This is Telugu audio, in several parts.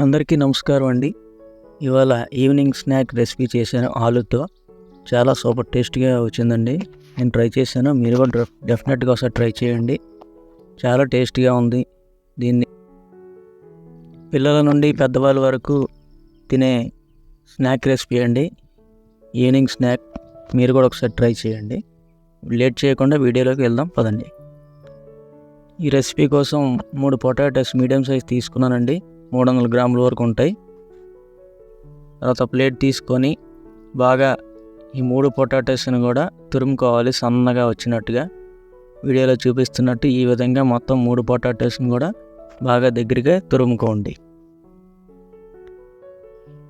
అందరికీ నమస్కారం అండి. ఇవాళ ఈవినింగ్ స్నాక్ రెసిపీ చేశాను ఆలుతో. చాలా సూపర్ టేస్ట్గా వచ్చిందండి. నేను ట్రై చేశాను. మీరు కూడా డెఫినెట్గా ఒకసారి ట్రై చేయండి. చాలా టేస్టీగా ఉంది. దీన్ని పిల్లల నుండి పెద్దవాళ్ళ వరకు తినే స్నాక్ రెసిపీ అండి. ఈవినింగ్ స్నాక్ మీరు కూడా ఒకసారి ట్రై చేయండి. లేట్ చేయకుండా వీడియోలోకి వెళ్దాం. పదండి. ఈ రెసిపీ కోసం మూడు పొటాటోస్ మీడియం సైజ్ తీసుకున్నానండి. మూడు వందల గ్రాముల వరకు ఉంటాయి. తర్వాత ప్లేట్ తీసుకొని బాగా ఈ మూడు పొటాటోస్ని కూడా తురుముకోవాలి సన్నగా వచ్చినట్టుగా. వీడియోలో చూపిస్తున్నట్టు ఈ విధంగా మొత్తం మూడు పొటాటోస్ని కూడా బాగా దగ్గరగా తురుముకోండి.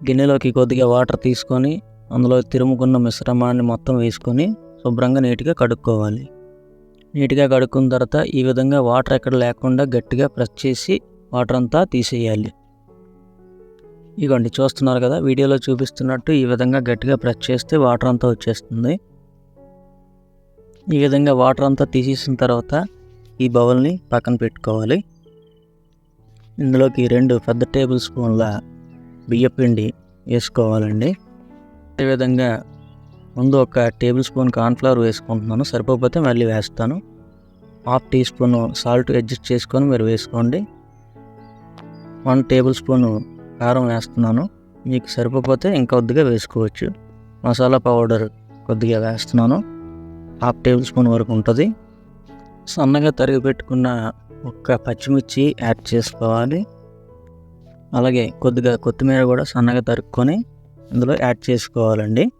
గిన్నెలోకి కొద్దిగా వాటర్ తీసుకొని అందులో తిరుముకున్న మిశ్రమాన్ని మొత్తం వేసుకొని శుభ్రంగా నీట్గా కడుక్కోవాలి. నీట్గా కడుక్కున్న తర్వాత ఈ విధంగా వాటర్ ఎక్కడ లేకుండా గట్టిగా ప్రెస్ చేసి వాటర్ అంతా తీసేయాలి. ఇగోండి చూస్తున్నారు కదా వీడియోలో చూపిస్తున్నట్టు ఈ విధంగా గట్టిగా ప్రెస్ చేస్తే వాటర్ అంతా వచ్చేస్తుంది. ఈ విధంగా వాటర్ అంతా తీసేసిన తర్వాత ఈ బౌల్ని పక్కన పెట్టుకోవాలి. ఇందులోకి రెండు పెద్ద టేబుల్ స్పూన్ల బియ్యపిండి వేసుకోవాలండి. అదేవిధంగా ముందు ఒక టేబుల్ స్పూన్ కార్న్ఫ్లవర్ వేసుకుంటున్నాను సరిపోతే మళ్ళీ వేస్తాను. Half teaspoon salt adjust చేసుకొని మీరు వేసుకోండి. వన్ టేబుల్ స్పూను కారం వేస్తున్నాను. మీకు సరిపోతే ఇంకొద్దిగా వేసుకోవచ్చు. మసాలా పౌడర్ కొద్దిగా వేస్తున్నాను. హాఫ్ టేబుల్ స్పూన్ వరకు ఉంటుంది. సన్నగా తరిగి పెట్టుకున్న ఒక్క పచ్చిమిర్చి యాడ్ చేసుకోవాలి. అలాగే కొద్దిగా కొత్తిమీర కూడా సన్నగా తరుక్కొని ఇందులో యాడ్ చేసుకోవాలండి.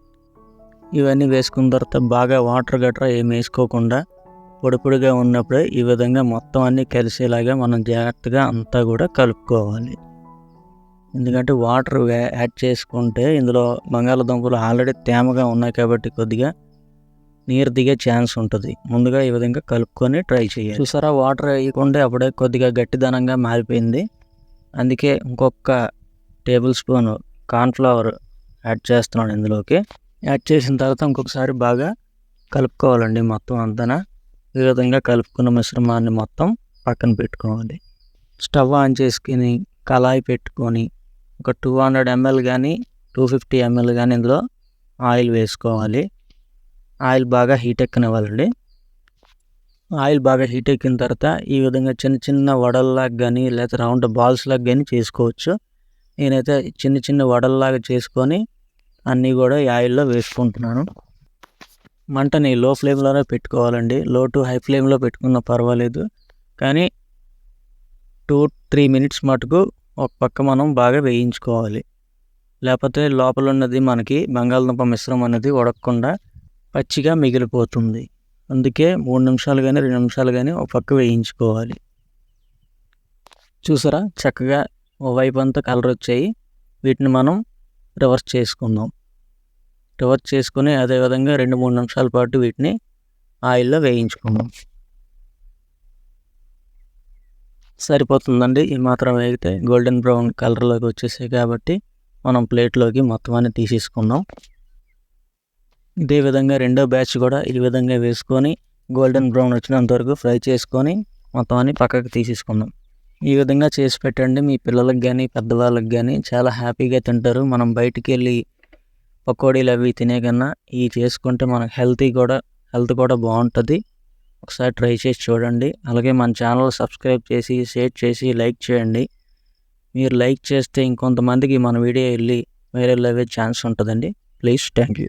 ఇవన్నీ వేసుకున్న తర్వాత బాగా వాటర్ గట్రా ఏమి వేసుకోకుండా పొడి పొడిగా ఉన్నప్పుడే ఈ విధంగా మొత్తం అన్నీ కలిసేలాగా మనం జాగ్రత్తగా అంతా కూడా కలుపుకోవాలి. ఎందుకంటే వాటర్ యాడ్ చేసుకుంటే ఇందులో బంగాళదుంపలు ఆల్రెడీ తేమగా ఉన్నాయి కాబట్టి కొద్దిగా నీరు దిగే ఛాన్స్ ఉంటుంది. ముందుగా ఈ విధంగా కలుపుకొని ట్రై చేయాలి. చూసారా? వాటర్ వేయకుండా అప్పుడే కొద్దిగా గట్టిదనంగా మారిపోయింది. అందుకే ఇంకొక టేబుల్ స్పూన్ కార్న్ఫ్లవర్ యాడ్ చేస్తున్నాను ఇందులోకి. యాడ్ చేసిన తర్వాత ఇంకొకసారి బాగా కలుపుకోవాలండి మొత్తం అంతా ఈ విధంగా కలుపుకున్న మిశ్రమాన్ని మొత్తం పక్కన పెట్టుకోవాలి. స్టవ్ ఆన్ చేసుకుని కళాయి పెట్టుకొని ఒక టూ హండ్రెడ్ ఎంఎల్ కానీ టూ ఫిఫ్టీ ఎంఎల్ కానీ ఇందులో ఆయిల్ వేసుకోవాలి. ఆయిల్ బాగా హీట్ ఎక్కనివ్వాలండి. ఆయిల్ బాగా హీట్ ఎక్కిన తర్వాత ఈ విధంగా చిన్న చిన్న వడల్లాగా కానీ లేకపోతే రౌండ్ బాల్స్ లాగా కానీ చేసుకోవచ్చు. నేనైతే చిన్న చిన్న వడల్లాగా చేసుకొని అన్నీ కూడా ఈ ఆయిల్లో వేసుకుంటున్నాను. మంటని లో ఫ్లేమ్లోనే పెట్టుకోవాలండి. లో టు హై ఫ్లేమ్లో పెట్టుకున్నా పర్వాలేదు. కానీ టూ త్రీ మినిట్స్ మటుకు ఒక పక్క మనం బాగా వేయించుకోవాలి. లేకపోతే లోపల ఉన్నది మనకి బంగాళదుంప మిశ్రమం అనేది ఉడకకుండా పచ్చిగా మిగిలిపోతుంది. అందుకే మూడు నిమిషాలు కానీ రెండు నిమిషాలు కానీ ఒక పక్క వేయించుకోవాలి. చూసారా? చక్కగా ఓ వైపు అంతా కలర్ వచ్చాయి. వీటిని మనం రివర్స్ చేసుకుందాం. రివర్స్ చేసుకుని అదేవిధంగా రెండు మూడు నిమిషాల పాటు వీటిని ఆయిల్లో వేయించుకుందాం. సరిపోతుందండి. ఈ మాత్రం వేగితే గోల్డెన్ బ్రౌన్ కలర్లోకి వచ్చేసాయి కాబట్టి మనం ప్లేట్లోకి మొత్తం అన్ని తీసేసుకుందాం. ఇదే విధంగా రెండో బ్యాచ్ కూడా ఈ విధంగా వేసుకొని గోల్డెన్ బ్రౌన్ వచ్చినంత వరకు ఫ్రై చేసుకొని మొత్తం అన్ని పక్కకు తీసేసుకుందాం. ఈ విధంగా చేసి పెట్టండి. మీ పిల్లలకు కానీ పెద్దవాళ్ళకి కానీ చాలా హ్యాపీగా తింటారు. మనం బయటికి వెళ్ళి పకోడీలు అవి తినే కన్నా ఇవి చేసుకుంటే మనకు హెల్తీ కూడా హెల్త్ కూడా బాగుంటుంది. ఒకసారి ట్రై చేసి చూడండి. అలాగే మన ఛానల్ సబ్స్క్రైబ్ చేసి షేర్ చేసి లైక్ చేయండి. మీరు లైక్ చేస్తే ఇంకొంతమందికి మన వీడియో వెళ్ళి వేరే అయ్యే ఛాన్స్ ఉంటుందండి. Please thank you